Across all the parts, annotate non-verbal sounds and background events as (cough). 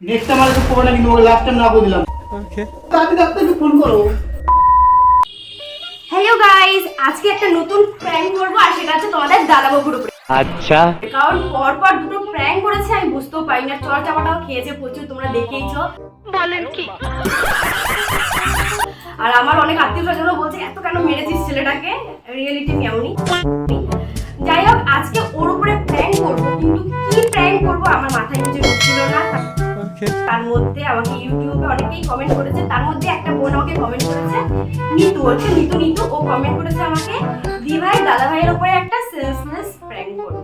Next time আর করব না কিন্তু লাস্ট টাইম না করে দিলাম। ওকে আমি ডাক্তারকে ফোন করো হ্যালো গাইস আজকে একটা নতুন প্র্যাঙ্ক করব আর সেটা হচ্ছে তোমাদের দাদাবাবুর উপরে। আচ্ছা। কারণ পর পর দুটো প্র্যাঙ্ক করেছে আমি বুঝতেও পারি না। চড় চাপাটাও খেয়েছে প্রচুর তোমরা দেখেইছো। বলেন কি? আর আমার অনেক আত্মীয় স্বজনও বলছে এত কেন মেরেছিস ছেলেটাকে? রিয়েলিটি কেমনই যাই হোক আজকে ওর উপরে প্র্যাঙ্ক করব কিন্তু কি প্র্যাঙ্ক করব আমার মাথায় কিছু ঢুকছিল না মধ্যে আমাকে ইউটিউবে অনেকেই কমেন্ট করেছে, তার মধ্যে একটা বোন আমাকে কমেন্ট করেছে নিতু হচ্ছে নিতু নিতু ও কমেন্ট করেছে আমাকে দি ভাই দাদা ভাইয়ের উপরে একটা সেলসলেস প্র্যাঙ্ক করো।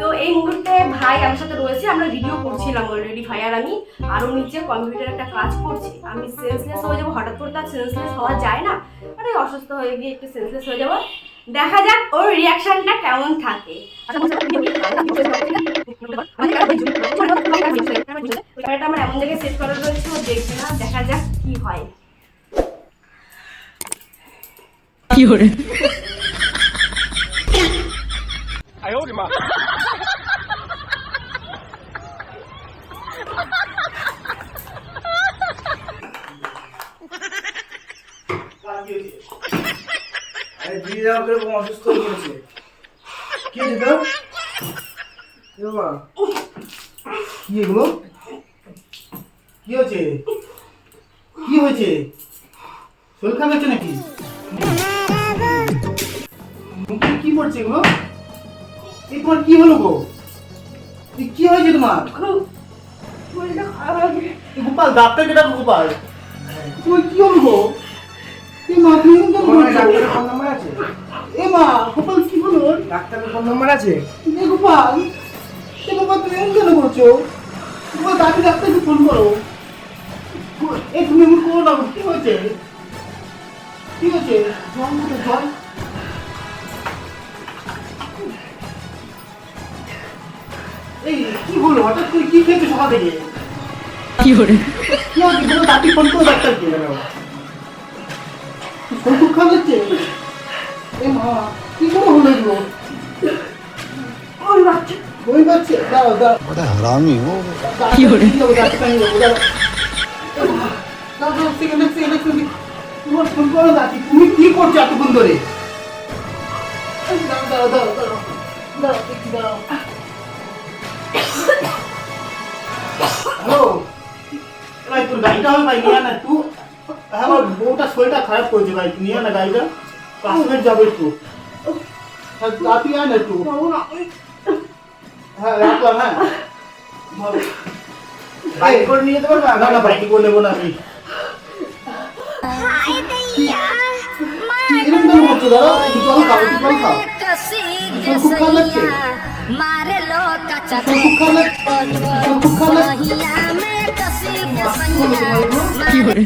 তো এই মুহূর্তে ভাই আমার সাথে রয়েছে, আমরা ভিডিও করছিলাম অলরেডি ভাই আর আমি। আরও নিচে কম্পিউটার একটা কাজ করছি, আমি সেন্সলেস হয়ে যাব, হঠাৎ করে তার সেন্সলেস হওয়া যায় না। মানে অসুস্থ হয়ে গিয়ে একটু সেন্সলেস হয়ে যাব। দেখা যাক ওর রিয়াকশনটা কেমন থাকে। ক্যামেরাটা আমার এমন জায়গায় সেট করা রয়েছে ও দেখবে না দেখা যাক কি হয়। আমাকে এরকম অসুস্থ হয়ে গেছে কি হয়েছে তোর? কি এগুলো? কি হয়েছে? কি হয়েছে? শরীর খারাপ হচ্ছে নাকি? মুখে কি পড়ছে এগুলো এই তোমার কি হলো গো? এই কি হয়েছে তোমার? গোপাল ডাক্তারকে ডাকো গোপাল? তোমার কি হলো গো? এই মা তুমি ডাক্তারের ফোন নাম্বার আছে? এ মা গোপাল কি হলো? ডাক্তারের ফোন নাম্বার আছে? এ গোপাল এ গোপাল তুমি এমন কেন করছ? গোপাল দাদি ডাক্তারকে ফোন করো। এ তুমি এমন করো না কি হয়েছে? কি হয়েছে? জল কোথায়? জল? এই কি হলো? হঠাৎ তুই কি খেয়েছো সকাল থেকে? কি করে কি হচ্ছে কোনো ডাক্তার ফোন করো ডাক্তারকে। ফোন খুব খাওয়া যাচ্ছে এ মা কি করে হলো এগুলো? ওই বাচ্চা। ওই বাচ্চা দাঁড়াও দাঁড়াও। হারামি ও কি করে তোমার ফোন করো দাদি তুমি কি করছ এতক্ষণ ধরে? দাও দাও দাও দাও দাও দেখি দাও। হ্যালো? ভাই তোর গাড়িটা হবে ভাই নিয়ে না তুই হ্যাঁ আমার বউটা শরীরটা খারাপ করেছে ভাই নিয়ে না গাড়িটা। মিনিট যাবে একটু। হ্যাঁ তাড়াতাড়ি আয় না একটু। হ্যাঁ রাখলাম হ্যাঁ। বাইক করে নিয়ে যেতে পারবে? না না বাইকে করে নেব না আমি? মারলো কাঁচা কি করে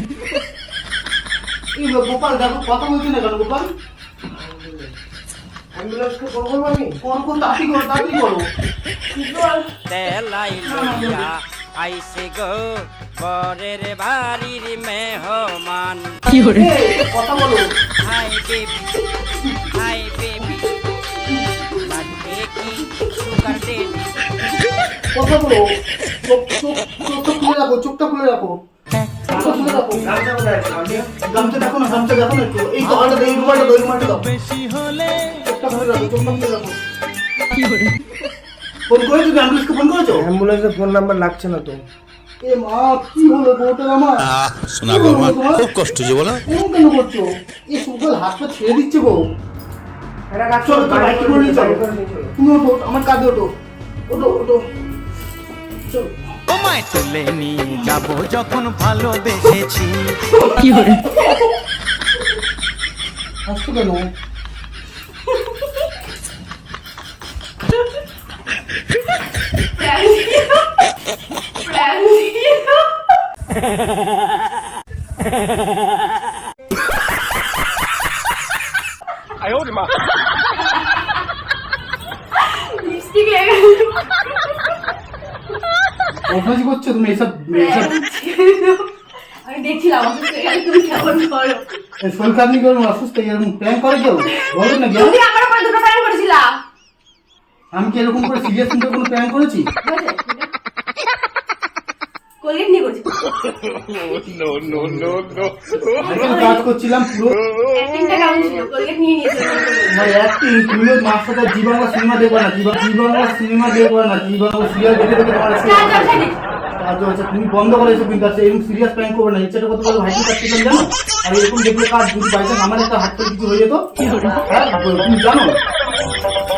গোপাল দেখো কথা বলছি না কেন গোপাল আইসে গো পরের বাড়ির মেহমান। কথা বলো। Hi baby hi baby. লাগবে কি সুগার কথা বলো। চোখ চোখ চোখটা খুলে রাখো চোখটা খুলে রাখো। চোখটা খুলে গামছা কোথায় আছে গামছা? গামছা দেখো না গামছা দেখো না একটু। এই দোকানটা এই রুমালটা দাও, এই রুমালটা দাও চোখটা খুলে রাখো চোখটা খুলে রাখো। ফোন করেছ কি? অ্যাম্বুলেন্সকে ফোন করেছ? অ্যাম্বুলেন্সের ফোন নাম্বার লাগছে না তো। এ মা কি হলো বউটা আমার? শোনা গো আমার খুব কষ্ট যে বলো। এরকম কেন করছ? এ সুগাল হাত পা ছেড়ে দিচ্ছে গো এটা রাখ চলো তো বাইকে করে নিয়ে চলো তুমি ওঠো আমার কাঁধে ওঠো। ওঠো ওঠো। চলো। তোমায় তুলে নিয়ে যাব যখন ভালোবেসেছি। হাসছো কেন? লিপস্টিক অভ্যাস করছ তুমি এসব এসব আমি দেখছিলাম অসুস্থ হয়ে তুমি কেমন করো শরীর খারাপ কেমন অসুস্থ এরকম প্ল্যান করে কেউ বলো না কেউ তুমি আমার উপরে দুটো প্ল্যান করেছিলা আমি কি এরকম করে সিরিয়াস কিন্তু কোনো প্ল্যান করেছি? কোলগেট নিয়ে কাজ করছিলাম পুরো। অ্যাক্টিংটা কেমন ছিল? কোলগেট নিয়ে নিয়েছে। অ্যাক্টিং তুমিও মার সাথে জি বাংলা সিনেমা দেখবে না জি বা- জি বাংলা সিনেমা দেখবে না জি বাংলা সিরিয়াল দেখে দেখে তোমার আচ্ছা আচ্ছা তুমি বন্ধ করে এসব কিন্তু আছে এরকম সিরিয়াস প্র্যাঙ্ক করবে না ইচ্ছাটা কত বড় ভাইটি কাটছিলাম জানো আর এরকম দেখলে কাজ যদি বাইচান্স আমার একটা হাত থেকে কিছু হয়ে যেত হ্যাঁ তুমি জানো?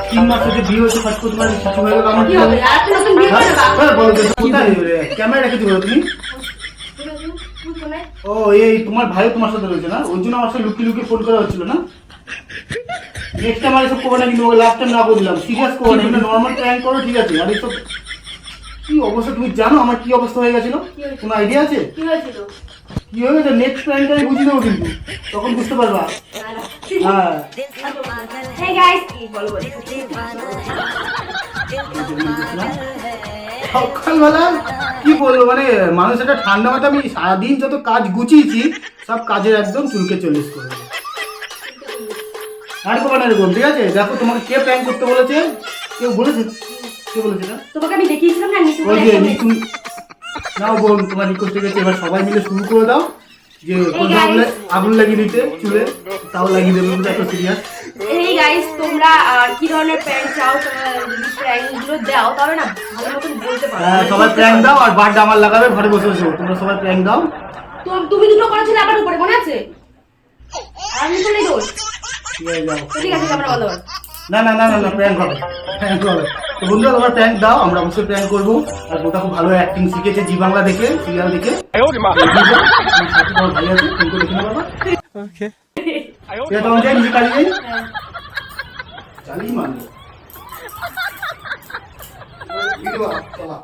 তিন মাস বিয়ে হয়েছে হয়ে গেল আমার কি হবে? আর একটা নতুন বিয়ে? হ্যাঁ, বলো তো, কোথায়? ক্যামেরা রেখেছি বলো তুমি ও এই তোমার ভাই তোমার সাথে রয়েছে না? ওই জন্য আমার সাথে লুকিয়ে লুকিয়ে ফোন করা হচ্ছিল না? নেক্সট টাইম আর এসব করবে না কিন্তু ওকে লাস্ট টাইম না দিলাম। সিরিয়াস করবে না কিন্তু নর্মাল প্র্যাঙ্ক করো ঠিক আছে? আর এসব কি অবস্থা? তুমি জানো আমার কি অবস্থা হয়ে গেছিল? কোনো আইডিয়া আছে? কি হয়েছিল? কি নেক্সট প্র্যাঙ্কটা আমি বুঝিয়ে দেবো কিন্তু? তখন বুঝতে পারবা। হ্যাঁ। (laughs) সকালবেলা কি বলব মানে মানুষ একটা ঠান্ডা মাথা আমি সারাদিন যত কাজ গুছিয়েছি সব কাজের একদম চুলকে চল্লিশ করে আর করবে না এরকম ঠিক আছে? দেখো তোমাকে কে প্র্যাঙ্ক করতে বলেছে? কেউ বলেছে? কে বলেছে তোমাকে আমি দেখিয়েছিলাম না ওই যে নিতু নাও বোন তোমার রিকোয়েস্ট ঠিক আছে এবার সবাই মিলে শুরু করে দাও। যে কোথাও আগুন লাগিয়ে দিতে চুলে তাও লাগিয়ে দেবে এত সিরিয়াস এই গাইস তোমরা কি ধরনের প্যান্ট চাও প্যান্ট দাও তাহলে না ভালো মতন বলতে পারো। হ্যাঁ সবাই প্র্যাঙ্ক দাও আর বার্থডে আমার লাগাবে ঘরে বসে বসে তোমরা সবাই প্র্যাঙ্ক দাও। তো তুমি দুটো করেছিলে আবার উপরে মনে আছে? আমি তো নেই দোষ ঠিক আছে ক্যামেরা বন্ধ না না না না প্র্যাঙ্ক হবে প্র্যাঙ্ক হবে। তো বন্ধুরা তোমরা প্র্যাঙ্ক দাও আমরা অবশ্যই প্র্যাঙ্ক করব। আর ওটা খুব ভালো অ্যাক্টিং শিখেছে জি বাংলা দেখে সিরিয়াল দেখে। আছে নেব নিজে চালিয়ে মানবো (laughs) চলা।